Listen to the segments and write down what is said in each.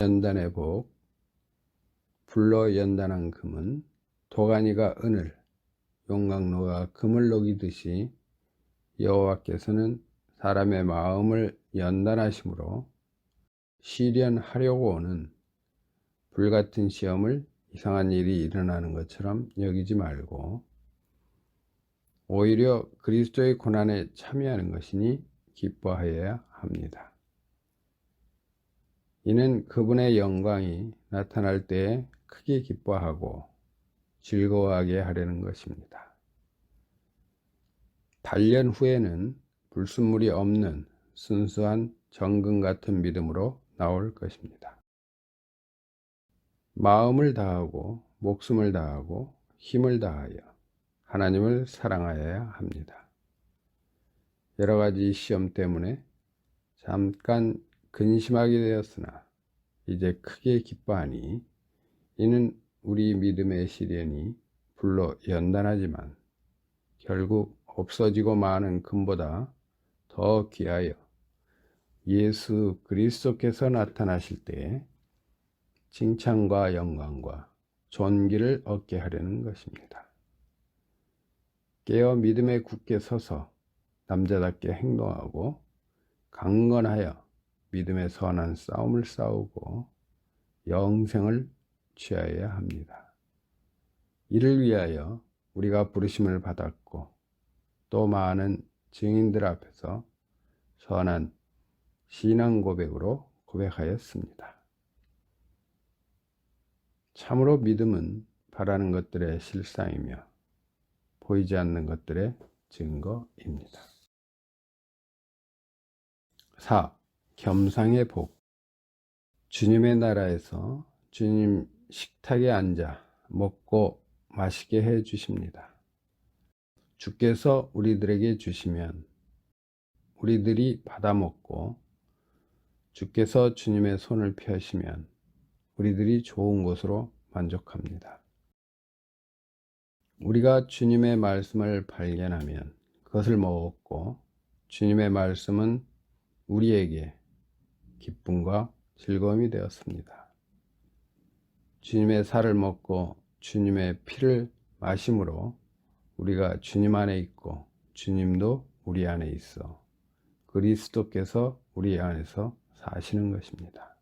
연단의 복, 불로 연단한 금은 도가니가 은을, 용광로가 금을 녹이듯이 여호와께서는 사람의 마음을 연단하심으로 시련하려고 오는 불같은 시험을 이상한 일이 일어나는 것처럼 여기지 말고 오히려 그리스도의 고난에 참여하는 것이니 기뻐하여야 합니다. 이는 그분의 영광이 나타날 때에 크게 기뻐하고 즐거워하게 하려는 것입니다. 단련 후에는 불순물이 없는 순수한 정금 같은 믿음으로 나올 것입니다. 마음을 다하고 목숨을 다하고 힘을 다하여 하나님을 사랑하여야 합니다. 여러 가지 시험 때문에 잠깐 근심하게 되었으나 이제 크게 기뻐하니 이는 우리 믿음의 시련이 불로 연단하지만 결국 없어지고 마는 금보다 더 귀하여 예수 그리스도께서 나타나실 때에 칭찬과 영광과 존귀를 얻게 하려는 것입니다. 깨어 믿음에 굳게 서서 남자답게 행동하고 강건하여 믿음의 선한 싸움을 싸우고 영생을 취하여야 합니다. 이를 위하여 우리가 부르심을 받았고 또 많은 증인들 앞에서 선한 신앙 고백으로 고백하였습니다. 참으로 믿음은 바라는 것들의 실상이며 보이지 않는 것들의 증거입니다. 4. 겸상의 복 주님의 나라에서 주님 식탁에 앉아 먹고 마시게 해 주십니다. 주께서 우리들에게 주시면 우리들이 받아 먹고 주께서 주님의 손을 펴시면 우리들이 좋은 것으로 만족합니다. 우리가 주님의 말씀을 발견하면 그것을 먹었고 주님의 말씀은 우리에게 기쁨과 즐거움이 되었습니다. 주님의 살을 먹고 주님의 피를 마심으로 우리가 주님 안에 있고 주님도 우리 안에 있어 그리스도께서 우리 안에서 사시는 것입니다.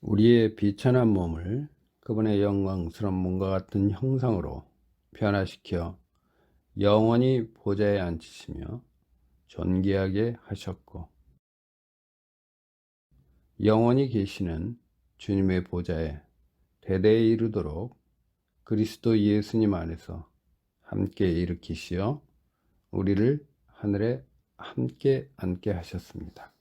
우리의 비천한 몸을 그분의 영광스러운 몸과 같은 형상으로 변화시켜 영원히 보좌에 앉히시며 존귀하게 하셨고 영원히 계시는 주님의 보좌에 대대에 이르도록 그리스도 예수님 안에서 함께 일으키시어 우리를 하늘에 함께 앉게 하셨습니다.